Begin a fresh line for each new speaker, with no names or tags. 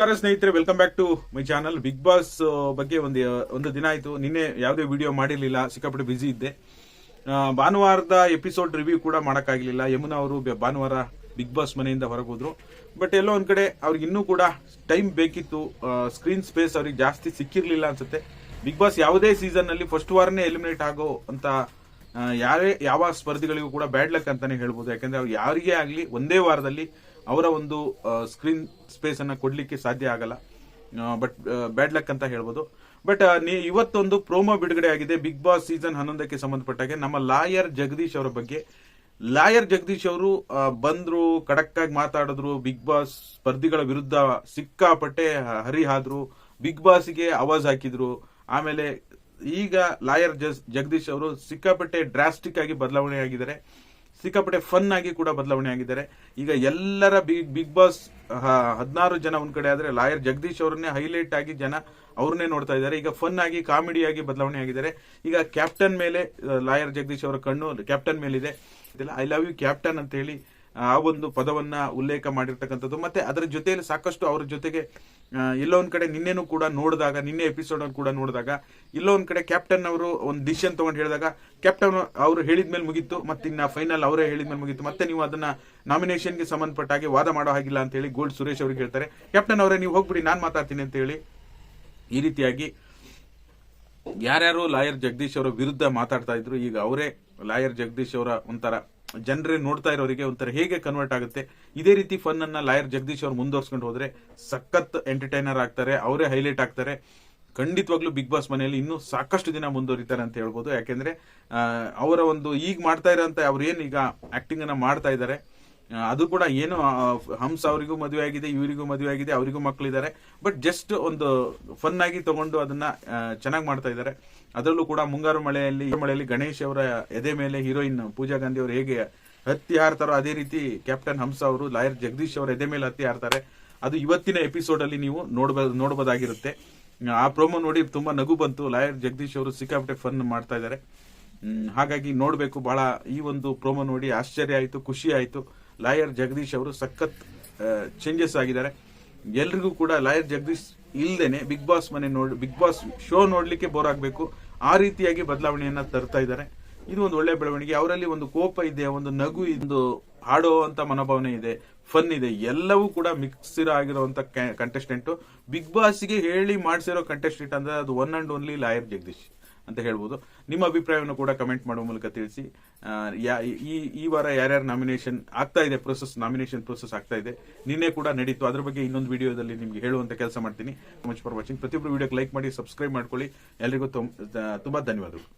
ನಮಸ್ಕಾರ ಸ್ನೇಹಿತರೆ welcome back to my channel Big Boss ಬಗ್ಗೆ ಒಂದು ಒಂದು ದಿನ ಆಯಿತು. ನಿನ್ನೆ ಯಾವುದೇ ವಿಡಿಯೋ ಮಾಡಿರಲಿಲ್ಲ, ಸಿಕ್ಕಾಪಟ್ಟೆ ಬಿಸಿ ಇದ್ದೆ. ಭಾನುವಾರದ ಎಪಿಸೋಡ್ ರಿವ್ಯೂ ಕೂಡ ಮಾಡೋಕ್ಕಾಗಲಿಲ್ಲ. ಯಮುನಾ ಅವರು ಭಾನುವಾರ ಬಿಗ್ ಬಾಸ್ ಮನೆಯಿಂದ ಹೊರಗೋದ್ರು ಬಟ್ ಎಲ್ಲೋ ಒಂದು ಕಡೆ ಅವ್ರಿಗೆ ಇನ್ನೂ ಕೂಡ ಟೈಮ್ ಬೇಕಿತ್ತು. ಸ್ಕ್ರೀನ್ ಸ್ಪೇಸ್ ಅವ್ರಿಗೆ ಜಾಸ್ತಿ ಸಿಕ್ಕಿರಲಿಲ್ಲ ಅನ್ಸುತ್ತೆ. ಬಿಗ್ ಬಾಸ್ ಯಾವುದೇ ಸೀಸನ್ನಲ್ಲಿ ಫಸ್ಟ್ ವಾರನೇ ಎಲಿಮಿನೇಟ್ ಆಗೋ ಅಂತ ಯಾರೇ, ಯಾವ ಸ್ಪರ್ಧಿಗಳಿಗೂ ಕೂಡ ಬ್ಯಾಡ್ ಲಕ್ ಅಂತಾನೆ ಹೇಳ್ಬೋದು. ಯಾಕಂದ್ರೆ ಅವ್ರು ಯಾರಿಗೇ ಆಗಲಿ, ಒಂದೇ ವಾರದಲ್ಲಿ ಅವರ ಒಂದು ಸ್ಕ್ರೀನ್ ಸ್ಪೇಸ್ ಅನ್ನ ಕೊಡ್ಲಿಕ್ಕೆ ಸಾಧ್ಯ ಆಗಲ್ಲ. ಬಟ್ ಬ್ಯಾಡ್ ಲಕ್ ಅಂತ ಹೇಳ್ಬೋದು. ಬಟ್ ಇವತ್ತೊಂದು ಪ್ರೋಮೋ ಬಿಡುಗಡೆ ಆಗಿದೆ ಬಿಗ್ ಬಾಸ್ ಸೀಸನ್ ಹನ್ನೊಂದಕ್ಕೆ ಸಂಬಂಧಪಟ್ಟಾಗೆ. ನಮ್ಮ ಲಾಯರ್ ಜಗದೀಶ್ ಅವರ ಬಗ್ಗೆ. ಲಾಯರ್ ಜಗದೀಶ್ ಅವರು ಬಂದ್ರು ಖಡಕ್ ಆಗಿ ಮಾತಾಡಿದ್ರು ಬಿಗ್ ಬಾಸ್ ಸ್ಪರ್ಧಿಗಳ ವಿರುದ್ಧ ಸಿಕ್ಕಾಪಟ್ಟೆ ಹರಿಹಾದ್ರು ಬಿಗ್ ಬಾಸ್ಗೆ ಆವಾಜ್ ಹಾಕಿದ್ರು. ಆಮೇಲೆ ಈಗ ಲಾಯರ್ ಜಗದೀಶ್ ಅವರು ಸಿಕ್ಕಾಪಟ್ಟೆ ಡ್ರಾಸ್ಟಿಕ್ ಆಗಿ ಬದಲಾವಣೆ ಆಗಿದ್ದಾರೆ. ಸಿಕ್ಕಾಪಟ್ಟೆ ಫನ್ ಆಗಿ ಕೂಡ ಬದಲಾವಣೆ ಆಗಿದ್ದಾರೆ. ಈಗ ಎಲ್ಲರ ಬಿಗ್ ಬಿಗ್ ಬಾಸ್ ಹದಿನಾರು ಜನ ಒಂದ್ ಕಡೆ ಆದ್ರೆ ಲಾಯರ್ ಜಗದೀಶ್ ಅವರನ್ನೇ ಹೈಲೈಟ್ ಆಗಿ ಜನ ಅವ್ರನ್ನೇ ನೋಡ್ತಾ ಇದ್ದಾರೆ. ಈಗ ಫನ್ ಆಗಿ ಕಾಮಿಡಿ ಆಗಿ ಬದಲಾವಣೆ ಆಗಿದ್ದಾರೆ. ಈಗ ಕ್ಯಾಪ್ಟನ್ ಮೇಲೆ, ಲಾಯರ್ ಜಗದೀಶ್ ಅವರ ಕಣ್ಣು ಕ್ಯಾಪ್ಟನ್ ಮೇಲಿದೆ. ಐ ಲವ್ ಯು ಕ್ಯಾಪ್ಟನ್ ಅಂತ ಹೇಳಿ ಆ ಒಂದು ಪದವನ್ನ ಉಲ್ಲೇಖ ಮಾಡಿರ್ತಕ್ಕಂಥದ್ದು. ಮತ್ತೆ ಅದರ ಜೊತೆಯಲ್ಲಿ ಸಾಕಷ್ಟು ಅವ್ರ ಜೊತೆಗೆ ಎಲ್ಲೋ ಒಂದ್ ಕಡೆ ನಿನ್ನೆನೂ ಕೂಡ ನೋಡಿದಾಗ, ನಿನ್ನೆ ಎಪಿಸೋಡ್ ಕೂಡ ನೋಡಿದಾಗ, ಎಲ್ಲೋ ಒಂದ್ ಕಡೆ ಕ್ಯಾಪ್ಟನ್ ಅವರು ಒಂದು ಡಿಸಿಷನ್ ತಗೊಂಡು ಹೇಳಿದಾಗ ಕ್ಯಾಪ್ಟನ್ ಅವರು ಹೇಳಿದ್ಮೇಲೆ ಮುಗೀತು, ಮತ್ತೆ ಇನ್ನ ಫೈನಲ್ ಅವರೇ ಹೇಳಿದ್ಮೇಲೆ ಮುಗೀತು. ಮತ್ತೆ ನೀವು ಅದನ್ನ ನಾಮಿನೇಷನ್ಗೆ ಸಂಬಂಧಪಟ್ಟ ಹಾಗೆ ವಾದ ಮಾಡೋ ಹಾಗಿಲ್ಲ ಅಂತ ಹೇಳಿ ಗೋಲ್ಡ್ ಸುರೇಶ್ ಅವ್ರಿಗೆ ಹೇಳ್ತಾರೆ. ಕ್ಯಾಪ್ಟನ್ ಅವರೇ, ನೀವು ಹೋಗ್ಬಿಡಿ, ನಾನು ಮಾತಾಡ್ತೀನಿ ಅಂತ ಹೇಳಿ ಈ ರೀತಿಯಾಗಿ ಯಾರ್ಯಾರು ಲಾಯರ್ ಜಗದೀಶ್ ಅವರ ವಿರುದ್ಧ ಮಾತಾಡ್ತಾ ಇದ್ರು, ಈಗ ಅವರೇ ಲಾಯರ್ ಜಗದೀಶ್ ಅವರ ಒಂಥರ ಜನರೇ ನೋಡ್ತಾ ಇರೋರಿಗೆ ಒಂಥರ ಹೇಗೆ ಕನ್ವರ್ಟ್ ಆಗುತ್ತೆ? ಇದೇ ರೀತಿ ಫನ್ ಅನ್ನ ಲಾಯರ್ ಜಗದೀಶ್ ಅವರು ಮುಂದುವರ್ಸ್ಕೊಂಡು ಹೋದ್ರೆ ಸಖತ್ ಎಂಟರ್ಟೈನರ್ ಆಗ್ತಾರೆ, ಅವರೇ ಹೈಲೈಟ್ ಆಗ್ತಾರೆ. ಖಂಡಿತವಾಗ್ಲೂ ಬಿಗ್ ಬಾಸ್ ಮನೆಯಲ್ಲಿ ಇನ್ನೂ ಸಾಕಷ್ಟು ದಿನ ಮುಂದುವರಿತಾರೆ ಅಂತ ಹೇಳ್ಬೋದು. ಯಾಕೆಂದ್ರೆ ಅವರ ಒಂದು ಈಗ ಮಾಡ್ತಾ ಇರೋಂತ ಅವ್ರು ಏನು ಈಗ ಆಕ್ಟಿಂಗ್ ಅನ್ನ ಮಾಡ್ತಾ ಇದ್ದಾರೆ? ಅದು ಕೂಡ ಏನು ಹಂಸ ಅವರಿಗೂ ಮದುವೆ ಆಗಿದೆ, ಇವರಿಗೂ ಮದುವೆ ಆಗಿದೆ, ಅವರಿಗೂ ಮಕ್ಕಳಿದ್ದಾರೆ ಬಟ್ ಜಸ್ಟ್ ಒಂದು ಫನ್ ಆಗಿ ತಗೊಂಡು ಅದನ್ನ ಚೆನ್ನಾಗಿ ಮಾಡ್ತಾ ಇದ್ದಾರೆ. ಅದರಲ್ಲೂ ಕೂಡ ಮುಂಗಾರು ಮಳೆಯಲ್ಲಿ ಮಳೆಯಲ್ಲಿ ಗಣೇಶ್ ಅವರ ಎದೆ ಮೇಲೆ ಹೀರೋಯಿನ್ ಪೂಜಾ ಗಾಂಧಿ ಅವರು ಹೇಗೆ ಹತ್ತಿ ಹಾರ್ತಾರೋ ಅದೇ ರೀತಿ ಕ್ಯಾಪ್ಟನ್ ಹಂಸ ಅವರು ಲಾಯರ್ ಜಗದೀಶ್ ಅವರ ಎದೆ ಮೇಲೆ ಹತ್ತಿ ಹಾರ್ತಾರೆ. ಅದು ಇವತ್ತಿನ ಎಪಿಸೋಡ್ ಅಲ್ಲಿ ನೀವು ನೋಡಬಹುದು ನೋಡಬಹುದಾಗಿರುತ್ತೆ ಆ ಪ್ರೋಮೋ ನೋಡಿ ತುಂಬಾ ನಗು ಬಂತು. ಲಾಯರ್ ಜಗದೀಶ್ ಅವರು ಸಿಕ್ಕಾಪಟ್ಟೆ ಫನ್ ಮಾಡ್ತಾ ಇದ್ದಾರೆ. ಹಾಗಾಗಿ ನೋಡಬೇಕು, ಬಹಳ ಈ ಒಂದು ಪ್ರೋಮೋ ನೋಡಿ ಆಶ್ಚರ್ಯ ಆಯಿತು, ಖುಷಿ ಆಯಿತು. ಲಾಯರ್ ಜಗದೀಶ್ ಅವರು ಸಖತ್ ಚೇಂಜಸ್ ಆಗಿದ್ದಾರೆ. ಎಲ್ರಿಗೂ ಕೂಡ ಲಾಯರ್ ಜಗದೀಶ್ ಇಲ್ದೇನೆ ಬಿಗ್ ಬಾಸ್ ಮನೆ ನೋಡಿ, ಬಿಗ್ ಬಾಸ್ ಶೋ ನೋಡಲಿಕ್ಕೆ ಬೋರ್ ಆಗಬೇಕು. ಆ ರೀತಿಯಾಗಿ ಬದಲಾವಣೆಯನ್ನು ತರ್ತಾ ಇದ್ದಾರೆ. ಇದು ಒಂದು ಒಳ್ಳೆ ಬೆಳವಣಿಗೆ. ಅವರಲ್ಲಿ ಒಂದು ಕೋಪ ಇದೆ, ಒಂದು ನಗು ಇದು ಹಾಡೋ ಅಂತ ಮನೋಭಾವನೆ ಇದೆ ಫನ್ ಇದೆ, ಎಲ್ಲವೂ ಕೂಡ ಮಿಕ್ಸ್ ಆಗಿರುವಂತ ಕಂಟೆಸ್ಟೆಂಟ್ ಬಿಗ್ ಬಾಸ್ಗೆ ಹೇಳಿ ಮಾಡಿಸಿರೋ ಕಂಟೆಸ್ಟೆಂಟ್ ಅಂದ್ರೆ ಅದು one and only lawyer Jagadish. ಅಂತ ಹೇಳ್ಬೋದು. ನಿಮ್ಮ ಅಭಿಪ್ರಾಯವನ್ನು ಕೂಡ ಕಮೆಂಟ್ ಮಾಡುವ ಮೂಲಕ ತಿಳಿಸಿ. ಈ ಈ ವಾರ ಯಾರ್ಯಾರು ನಾಮಿನೇಷನ್ ಆಗ್ತಾ ಇದೆ ಪ್ರೊಸೆಸ್ ನಾಮಿನೇಷನ್ ಪ್ರೊಸೆಸ್ ಆಗ್ತಾ ಇದೆ, ನಿನ್ನೆ ಕೂಡ ನಡೀತು. ಅದ್ರ ಬಗ್ಗೆ ಇನ್ನೊಂದು ವಿಡಿಯೋದಲ್ಲಿ ನಿಮಗೆ ಹೇಳುವಂತ ಕೆಲಸ ಮಾಡ್ತೀನಿ. ಮಚ್ ಫಾರ್ ವಾಚಿಂಗ್ ಪ್ರತಿಯೊಬ್ಬರು ವಿಡಿಯೋಗೆ ಲೈಕ್ ಮಾಡಿ ಸಬ್ಸ್ಕ್ರೈಬ್ ಮಾಡ್ಕೊಳ್ಳಿ. ಎಲ್ರಿಗೂ ತುಂಬ ತುಂಬಾ ಧನ್ಯವಾದಗಳು.